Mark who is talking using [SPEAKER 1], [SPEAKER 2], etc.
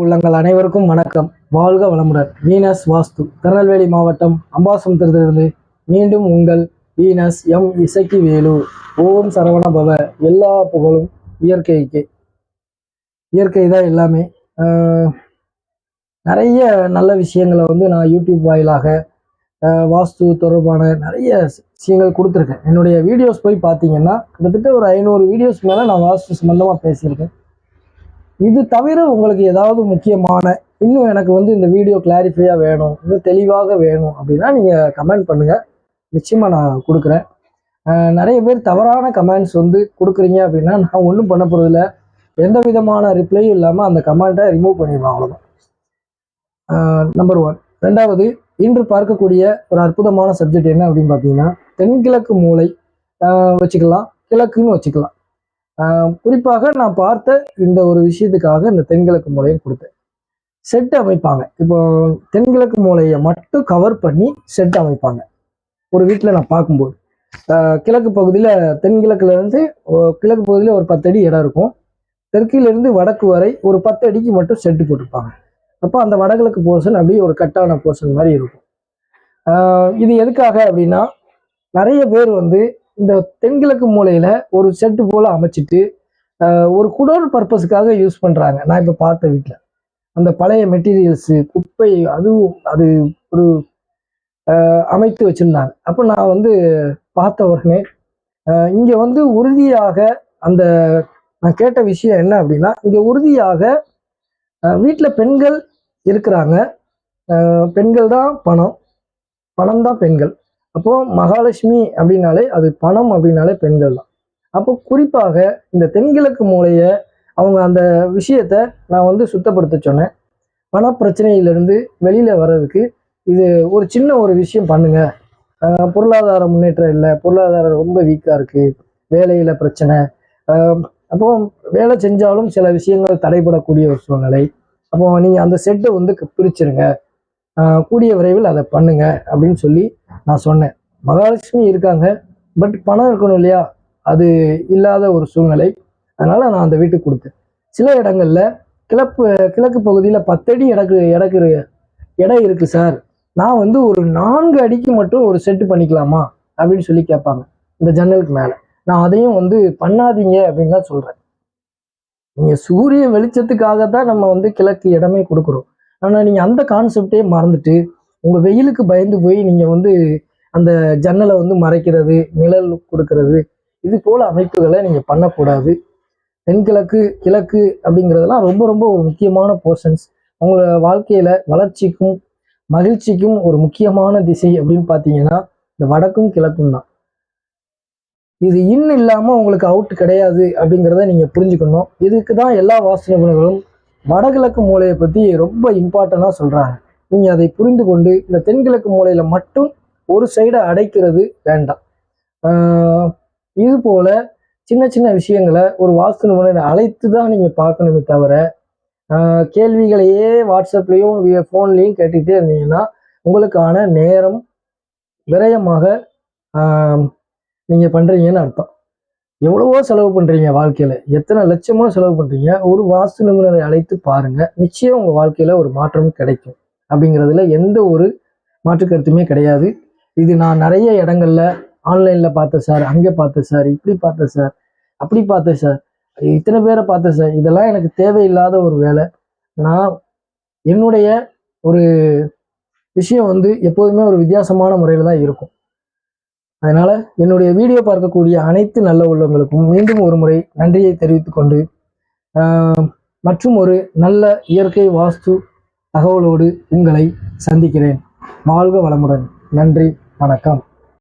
[SPEAKER 1] உள்ளங்கள் அனைவருக்கும் வணக்கம். வாழ்க வளமுடன். வீனஸ் வாஸ்து. திருநெல்வேலி மாவட்டம் அம்பாசமுத்திரத்திலிருந்து மீண்டும் உங்கள் வீனஸ் எம் இசக்கி வேலு ஓம் சரவண பவ எல்லா புகழும் இயற்கைக்கு. இயற்கை தான் எல்லாமே. நிறைய நல்ல விஷயங்களை வந்து நான் யூடியூப் வாயிலாக வாஸ்து தொடர்பான நிறைய விஷயங்கள் கொடுத்துருக்கேன். என்னுடைய வீடியோஸ் போய் பார்த்தீங்கன்னா கிட்டத்தட்ட ஒரு ஐநூறு வீடியோஸ் மேலே நான் வாஸ்து சம்மந்தமாக பேசியிருக்கேன். இது தவிர உங்களுக்கு ஏதாவது முக்கியமான இன்னும் எனக்கு வந்து இந்த வீடியோ கிளாரிஃபையாக வேணும் இன்னும் தெளிவாக வேணும் அப்படின்னா நீங்கள் கமெண்ட் பண்ணுங்கள் நிச்சயமாக நான் கொடுக்குறேன். நிறைய பேர் தவறான கமெண்ட்ஸ் வந்து கொடுக்குறீங்க அப்படின்னா நான் ஒன்றும் பண்ண போகிறதில்ல எந்த விதமான ரிப்ளையும் இல்லாமல் அந்த கமெண்ட்டை ரிமூவ் பண்ணிடுவேன் அவ்வளோதான் நம்பர் ஒன் ரெண்டாவது இன்று பார்க்கக்கூடிய ஒரு அற்புதமான சப்ஜெக்ட் என்ன அப்படின்னு பார்த்தீங்கன்னா தென்கிழக்கு மூலை வச்சுக்கலாம். கிழக்குன்னு வச்சுக்கலாம். குறிப்பாக நான் பார்த்த இந்த ஒரு விஷயத்துக்காக இந்த தென்கிழக்கு மூலையை கொடுத்தேன். செட் அமைப்பாங்க. இப்போ தென்கிழக்கு மூலையை மட்டும் கவர் பண்ணி செட் அமைப்பாங்க. ஒரு வீட்டில் நான் பார்க்கும்போது. கிழக்கு பகுதியில் தென்கிழக்குலேருந்து கிழக்கு பகுதியில் ஒரு பத்து அடி இடம் இருக்கும். தெற்கிலிருந்து வடக்கு வரை ஒரு பத்து அடிக்கு மட்டும் செட்டு போட்டிருப்பாங்க. அப்போ அந்த வடகிழக்கு போர்ஷன் அப்படியே ஒரு கட்டான போர்ஷன் மாதிரி இருக்கும். இது எதுக்காக அப்படின்னா நிறைய பேர் வந்து இந்த தென்கிழக்கு மூலையில ஒரு செட்டு போல அமைச்சிட்டு ஒரு குடோன் பர்பஸ்க்காக யூஸ் பண்றாங்க. நான் இப்போ பார்த்த வீட்டில் அந்த பழைய மெட்டீரியல்ஸ் குப்பை அதுவும் அது ஒரு அமைத்து வச்சிருந்தாங்க. அப்போ நான் வந்து பார்த்த உடனே இங்கே இங்க வந்து உறுதியாக அந்த நான் கேட்ட விஷயம் என்ன அப்படின்னா இங்க உறுதியாக வீட்டில் பெண்கள் இருக்கிறாங்க. பெண்கள் தான் பணம். பணம் தான் பெண்கள். அப்போ மகாலட்சுமி அப்படின்னாலே அது பணம் அப்படின்னாலே பெண்கள் தான். அப்போ குறிப்பாக இந்த தென்கிழக்கு மூலைய அவங்க அந்த விஷயத்த நான் வந்து சுத்தப்படுத்த சொன்னேன். பண பிரச்சனையிலிருந்து வெளியில வர்றதுக்கு இது ஒரு சின்ன ஒரு விஷயம் பண்ணுங்க. பொருளாதார முன்னேற்றம் இல்லை பொருளாதாரம் ரொம்ப வீக்கா இருக்கு வேலையில பிரச்சனை. அப்போ வேலை செஞ்சாலும் சில விஷயங்கள் தடைபடக்கூடிய ஒரு சூழ்நிலை. அப்போ நீங்க அந்த செட்டை வந்து பிரிச்சிருங்க. கூடிய விரைவில் அதை பண்ணுங்க அப்படின்னு சொல்லி நான் சொன்னேன். மகாலட்சுமி இருக்காங்க பட் பணம் இருக்கணும் இல்லையா? அது இல்லாத ஒரு சூழ்நிலை. அதனால நான் அந்த வீட்டுக்கு கொடுத்தேன். சில இடங்கள்ல கிழப்பு கிழக்கு பகுதியில் பத்தடி இடக்கு இடக்கு இடம் இருக்கு சார். நான் வந்து ஒரு நான்கு அடிக்கு மட்டும் ஒரு செட்டு பண்ணிக்கலாமா? அப்படின்னு சொல்லி கேட்பாங்க. இந்த ஜன்னலுக்கு மேலே. நான் அதையும் வந்து பண்ணாதீங்க அப்படின்னு தான் சொல்கிறேன் நீங்கள் சூரிய வெளிச்சத்துக்காக தான் நம்ம வந்து கிழக்கு இடமே கொடுக்குறோம். ஆனால் நீங்கள் அந்த கான்செப்டே மறந்துட்டு உங்கள் வெயிலுக்கு பயந்து போய் நீங்கள் வந்து அந்த ஜன்னலை வந்து மறைக்கிறது நிழல் கொடுக்கறது இது போல் அமைப்புகளை நீங்கள் பண்ணக்கூடாது. தென்கிழக்கு கிழக்கு அப்படிங்கிறதெல்லாம் ரொம்ப ரொம்ப ஒரு முக்கியமான போர்ஷன்ஸ் உங்களோட வாழ்க்கையில் வளர்ச்சிக்கும் மகிழ்ச்சிக்கும் ஒரு முக்கியமான திசை அப்படின்னு பார்த்தீங்கன்னா இந்த வடக்கும் கிழக்கும் தான். இது இன் இல்லாமல் உங்களுக்கு அவுட் கிடையாது அப்படிங்கிறத நீங்கள் புரிஞ்சுக்கணும். இதுக்கு தான் எல்லா வாஸ்து நிபுணர்களும் வடகிழக்கு மூலையை பற்றி ரொம்ப இம்பார்ட்டண்டா சொல்கிறாங்க நீங்கள் அதை புரிந்து கொண்டு இந்த தென்கிழக்கு மூலையில் மட்டும் ஒரு சைடை அடைக்கிறது வேண்டாம். இது போல் சின்ன சின்ன விஷயங்களை ஒரு வாஸ்து நிபுணரை அழைத்து தான் நீங்கள் பார்க்கணுமே தவிர கேள்விகளையே வாட்ஸ்அப்லேயும் ஃபோன்லேயும் கேட்டுக்கிட்டே இருந்தீங்கன்னா உங்களுக்கான நேரம் விரயமாக நீங்கள் பண்ணுறீங்கன்னு அர்த்தம். எவ்வளவோ செலவு பண்றீங்க வாழ்க்கையில. எத்தனை லட்சமோ செலவு பண்றீங்க. ஒரு வாஸ்து நிபுணரை அழைத்து பாருங்க. நிச்சயம் உங்க வாழ்க்கையில ஒரு மாற்றம் கிடைக்கும். அப்படிங்கிறதுல எந்த ஒரு மாற்று கருத்துமே கிடையாது. இது நான் நிறைய இடங்கள்ல ஆன்லைன்ல பார்த்தேன் சார் அங்கே பார்த்தேன் சார் இப்படி பார்த்தேன் சார் அப்படி பார்த்தேன் சார் இத்தனை பேரை பார்த்தேன் சார். இதெல்லாம் எனக்கு தேவையில்லாத ஒரு வேலை. நான் என்னுடைய ஒரு விஷயம் வந்து எப்போதுமே ஒரு வித்தியாசமான முறையில் தான் இருக்கும். அதனால என்னுடைய வீடியோ பார்க்கக்கூடிய அனைத்து நல்ல உள்ளவங்களுக்கும் மீண்டும் ஒரு முறை நன்றியை தெரிவித்துக் கொண்டு மற்றும் ஒரு நல்ல இயற்கை வாஸ்து தகவலோடு உங்களை சந்திக்கிறேன். வாழ்க வளமுடன். நன்றி வணக்கம்.